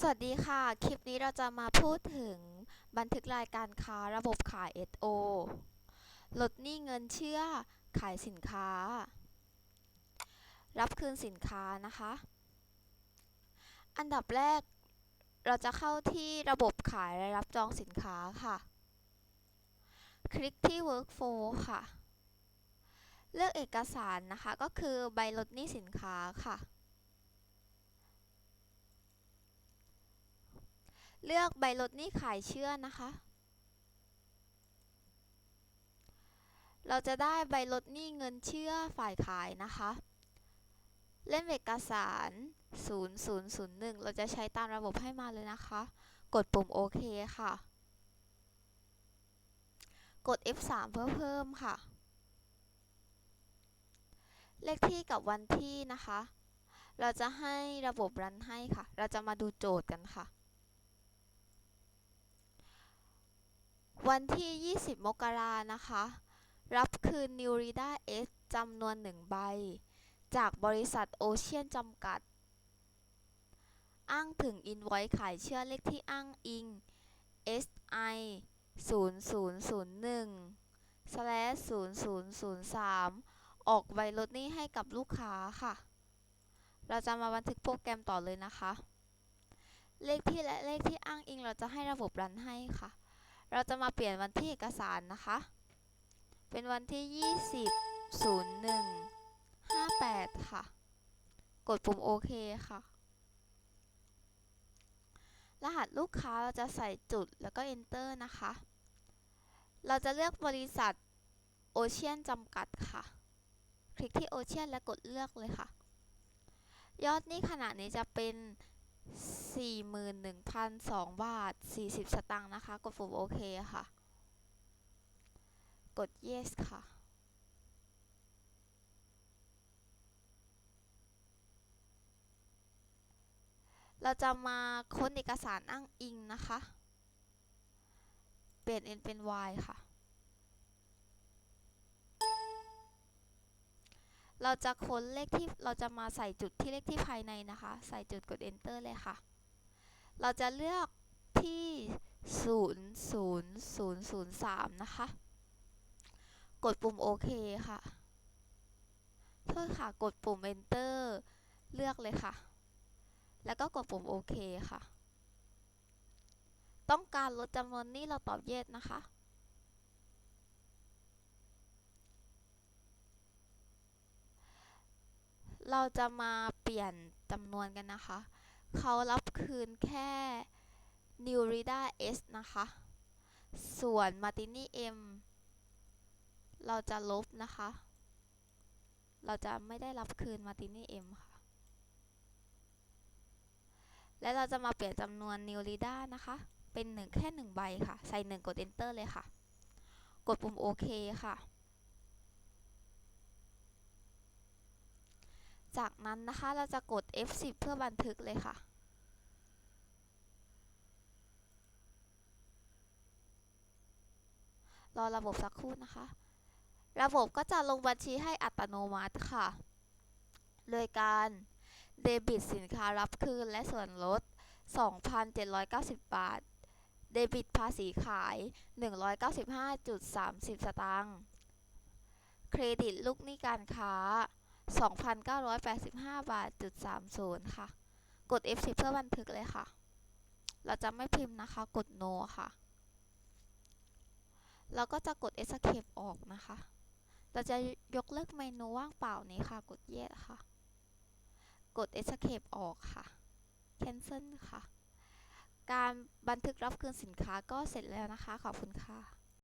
สวัสดีค่ะ คลิปนี้เราจะมาพูดถึงบันทึกรายการค้าระบบขาย SO ลดหนี้เงินเชื่อ ขายสินค้า รับคืนสินค้านะคะ อันดับแรกเราจะเข้าที่ระบบขายและรับจองสินค้าค่ะ คลิกที่ Workflow ค่ะ เลือกเอกสารนะคะ ก็คือใบลดหนี้สินค้าค่ะ เลือกใบลดหนี้ขายเชื่อนะคะ เราจะได้ใบลดหนี้เงินเชื่อฝ่ายขายนะคะ เล่มเอกสาร 0001 เราจะใช้ตามระบบให้มาเลยนะคะ กดปุ่มโอเคค่ะ กด F3 เพื่อเพิ่มค่ะ เลขที่กับวันที่นะคะ เราจะให้ระบบรันให้ค่ะ เราจะมาดูโจทย์กันค่ะ วันที่ 20 มกรานะคะ รับคืน New Rida S จำนวน1ใบ จากบริษัทโอเชียนจำกัด อ้างถึง Invoice ขายเชื่อเลขที่อ้างอิง SI 0001 slash 0003 ออกใบลดหนี้ให้กับลูกค้าค่ะ เราจะมาบันทึกโปรแกรมต่อเลยนะคะ เลขที่และเลขที่อ้างอิงเราจะให้ระบบรันให้ค่ะ เราจะมาเปลี่ยนวันที่เอกสารนะคะ เป็นวันที่ 20 01 58 ค่ะ กดปุ่มโอเคค่ะ รหัสลูกค้าเราจะใส่จุดแล้วก็ enter นะคะ เราจะเลือกบริษัทโอเชียนจำกัดค่ะ คลิกที่โอเชียนและกดเลือกเลยค่ะ ยอดนี้ขณะนี้จะเป็น 41,002 บาท 40 สตางค์นะคะ กดปุ่มโอเคค่ะ กด yes ค่ะ เราจะมาค้นเอกสารอ้างอิงนะคะ เปลี่ยน n เป็น y ค่ะ เราจะค้นเลขที่เราจะมาใส่จุดที่เลขที่ภายในนะคะ ใส่จุดกด enter เลยค่ะ เราจะเลือกที่ 00003 นะคะ กดปุ่มโอเคค่ะโทษค่ะกดปุ่ม enter เลือกเลยค่ะ แล้วก็กดปุ่มโอเคค่ะ ต้องการลดจำนวนนี้เราตอบ yes นะคะ เราจะมาเปลี่ยนจำนวนกันนะคะ เขารับคืนแค่ New Rida S นะคะ ส่วน Martini M เราจะลบนะคะ เราจะไม่ได้รับคืน Martini M ค่ะ และเราจะมาเปลี่ยนจำนวน New Rida นะคะ เป็นหนึ่งแค่หนึ่งใบค่ะ ใส่หนึ่งกด Enter เลยค่ะ กดปุ่มโอเคค่ะ จากนั้นนะคะเราจะกด F10 เพื่อบันทึกเลยค่ะรอระบบสักครู่นะคะ ระบบก็จะลงบัญชีให้อัตโนมัติค่ะ โดยการเดบิตสินค้ารับคืนและส่วนลด 2,790 บาท เดบิตภาษีขาย 195.30 สตางค์ เครดิตลูกหนี้การค้า 2,985 บาทจุด30 ค่ะ กด F10 เพื่อบันทึกเลยค่ะ เราจะไม่พิมพ์นะคะ กด no ค่ะเราก็จะกด escape ออกนะคะ เราจะยกเลิกเมนูว่างเปล่านี้ค่ะ กด yes ค่ะ กด escape ออกค่ะ cancel ค่ะ การบันทึกรับคืนสินค้าก็เสร็จแล้วนะคะ ขอบคุณค่ะ